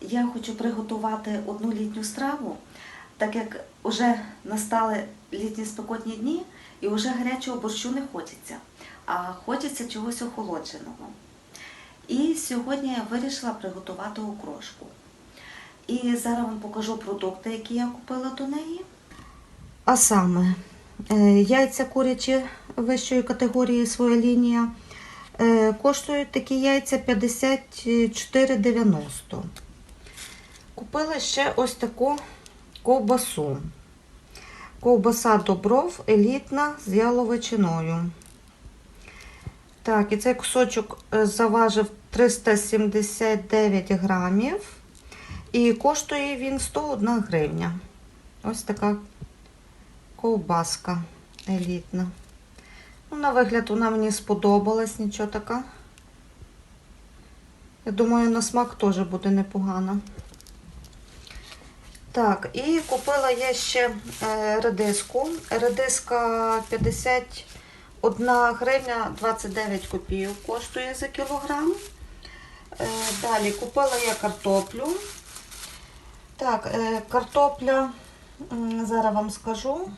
Я хочу приготувати одну літню страву, так як вже настали літні спекотні дні і вже гарячого борщу не хочеться, а хочеться чогось охолодженого. І сьогодні я вирішила приготувати окрошку. І зараз вам покажу продукти, які я купила до неї. А саме е, яйця курячі вищої категорії своя лінія. Е, Коштують такі яйця 54,90. Купила ще ось таку ковбасу. Ковбаса Добров елітна з яловичиною. Так, і цей кусочок е, заважив 379 грамів. І коштує він 101 гривня. Ось така ковбаска елітна. Ну, на вигляд вона мені сподобалась, нічого така. Я думаю, на смак теж буде непогано. Так, і купила я ще е, редиску. Редиска 51 гривня 29 копійок коштує за кілограм. Е, далі купила я картоплю. Так, е, картопля, зараз вам скажу.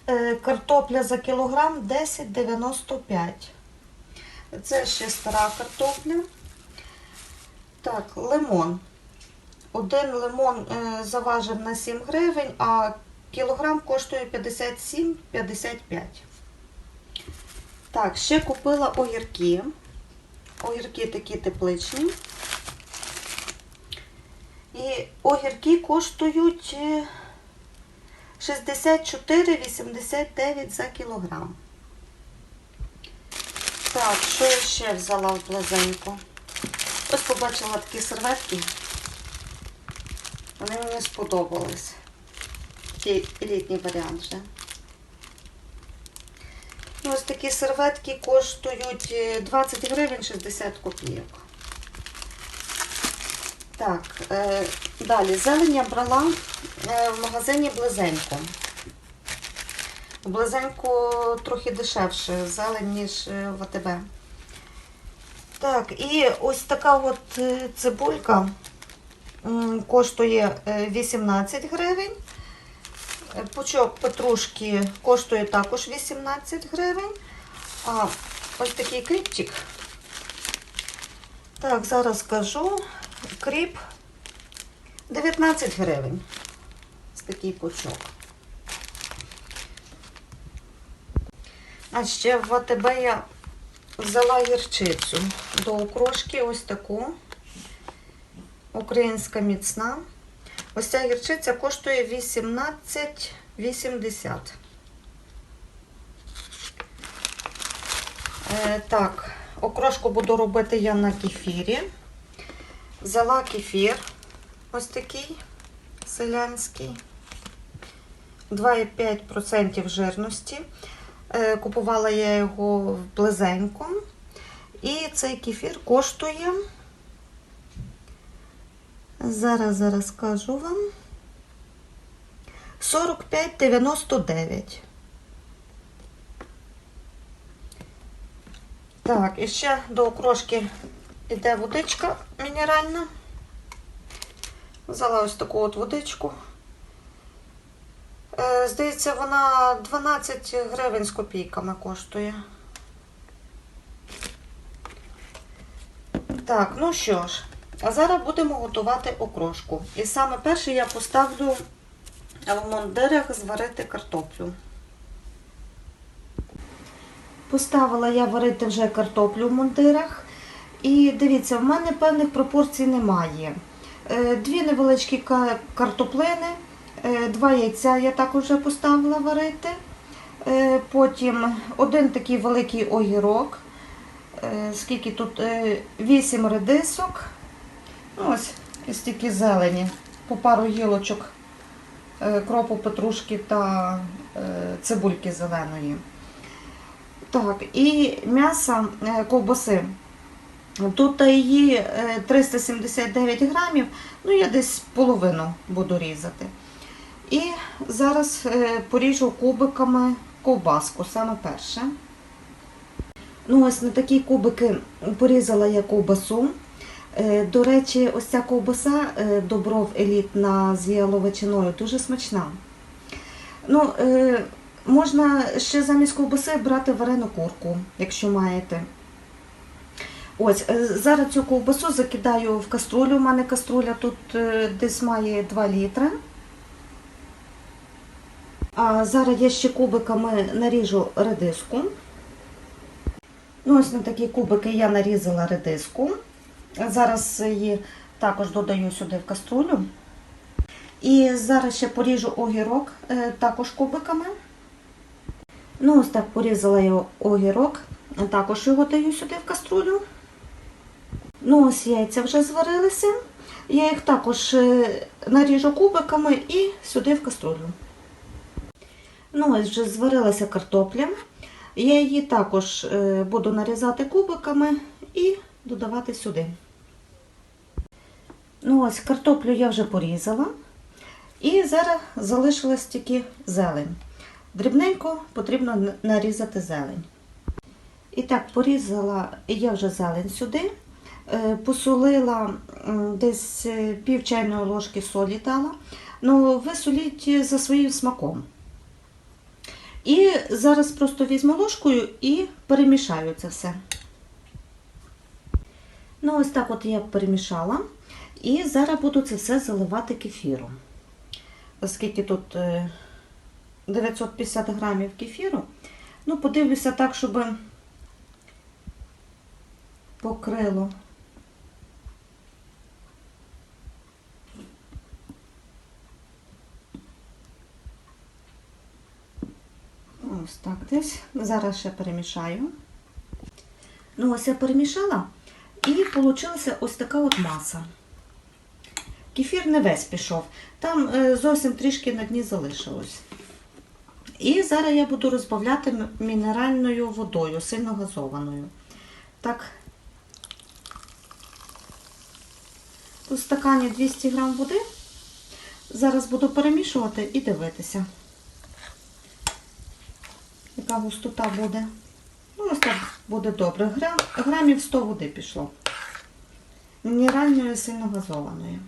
Е, Картопля за кілограм 10,95. Це ще стара картопля. Так, лимон. Один лимон е, заважив на 7 гривень, а кілограм коштує 57,55. Так, ще купила огірки. Огірки такі тепличні. І огірки коштують е, 64,89 за кілограм. Так, що я ще взяла в близенько? Ось побачила такі серветки. Вони мені сподобались. Такий літній варіант вже. Ну, Ось такі серветки коштують е, 20 гривень 60 копійок. Так, е, далі зелень я брала е, в магазині Близенько. Близенько трохи дешевше зелень, ніж е, в АТБ. Так, і ось така от е, цибулька коштує е, 18 гривень. Е, Пучок петрушки коштує також 18 гривень. А ось такий кріпчик. Так, зараз скажу. Кріп 19 гривень. Такий пучок. А ще в АТБ я взяла гірчицю до окрошки, ось таку. Українська міцна. Ось ця гірчиця коштує 18,80. Е, так, окрошку буду робити я на кефірі. Взяла кефір ось такий селянський. 2,5% жирності. Е, Купувала я його близенько. І цей кефір коштує. Зараз, зараз скажу вам. 45,99. Так, і ще до окрошки йде водичка мінеральна. Взяла ось таку от водичку. Е, Здається, вона 12 гривень з копійками коштує. Так, ну що ж, а зараз будемо готувати окрошку. І саме перше я поставлю в мондирах зварити картоплю. Поставила я варити вже картоплю в мундирах. І дивіться, в мене певних пропорцій немає. Е, Дві невеличкі картоплини, два яйця я також вже поставила варити. Е, Потім один такий великий огірок. Е, Скільки тут? Е, Вісім редисок. Ну, Ось і стільки зелені. По пару гілочок е, кропу, петрушки та е, цибульки зеленої. Так, і м'ясо е, ковбаси. Тут її е, 379 грамів, ну я десь половину буду різати. І зараз е, поріжу кубиками ковбаску, саме перше. Ну, ось на такі кубики порізала я ковбасу. Е, До речі, ось ця ковбаса е, Добров елітна з яловичиною дуже смачна. Ну, можна ще замість ковбаси брати варену курку, якщо маєте. Ось, зараз цю ковбасу закидаю в каструлю. У мене каструля тут десь має 2 літри. А зараз я ще кубиками наріжу редиску. Ну, ось на такі кубики я нарізала редиску. Зараз її також додаю сюди в каструлю. І зараз ще поріжу огірок е, також кубиками. Ну, ось так порізала я огірок, також його даю сюди в каструлю. Ну, ось яйця вже зварилися. Я їх також е, наріжу кубиками і сюди в каструлю. Ну, ось вже зварилася картопля. Я її також е, буду нарізати кубиками і додавати сюди. Ну, ось картоплю я вже порізала. І зараз залишилась тільки зелень. Дрібненько потрібно нарізати зелень. І так, порізала я вже зелень сюди. Е, Посолила десь е, пів чайної ложки солі дала. Ну, ви соліть за своїм смаком. І зараз просто візьму ложкою і перемішаю це все. Ну, ось так от я перемішала. І зараз буду це все заливати кефіром. Оскільки тут е, 950 грамів кефіру. Ну, подивлюся так, щоб покрило. Ось так десь. Зараз ще перемішаю. Ну, ось я перемішала, і вийшла ось така от маса. Кефір не весь пішов, там е, зовсім трішки на дні залишилось. І зараз я буду розбавляти мінеральною водою, сильно газованою. Так, у стакані 200 грам води. Зараз буду перемішувати і дивитися, яка густота буде. Ну, ось так буде добре. Грам, грамів 100 води пішло. Мінеральною сильно газованою.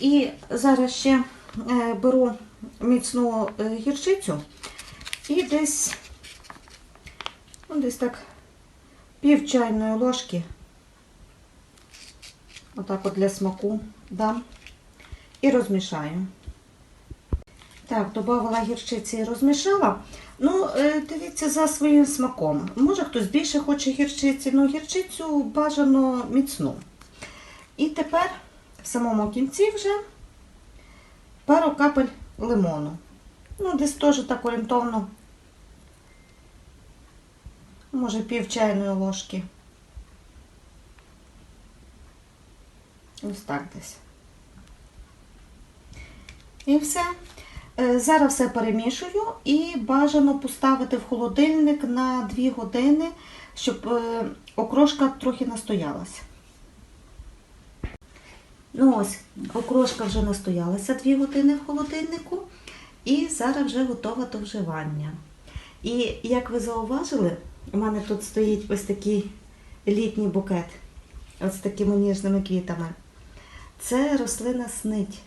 І зараз ще е, беру міцну е, гірчицю і десь, ну, десь так пів чайної ложки, отак от для смаку дам і розмішаю. Так, додавала гірчиці і розмішала. Ну, е, дивіться за своїм смаком. Може хтось більше хоче гірчиці, ну гірчицю бажано міцну. І тепер в самому кінці вже пару капель лимону. Ну, десь теж так орієнтовно, може пів чайної ложки. Ось так десь. І все. Е, Зараз все перемішую і бажано поставити в холодильник на 2 години, щоб е, окрошка трохи настоялася. Ну ось, окрошка вже настоялася 2 години в холодильнику і зараз вже готова до вживання. І як ви зауважили, у мене тут стоїть ось такий літній букет ось з такими ніжними квітами. Це рослина снить.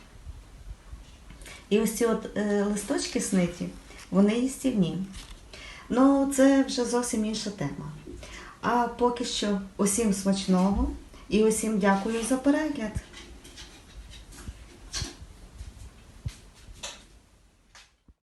І ось ці от е, листочки сниті, вони їстівні. Ну, це вже зовсім інша тема. А поки що усім смачного і усім дякую за перегляд.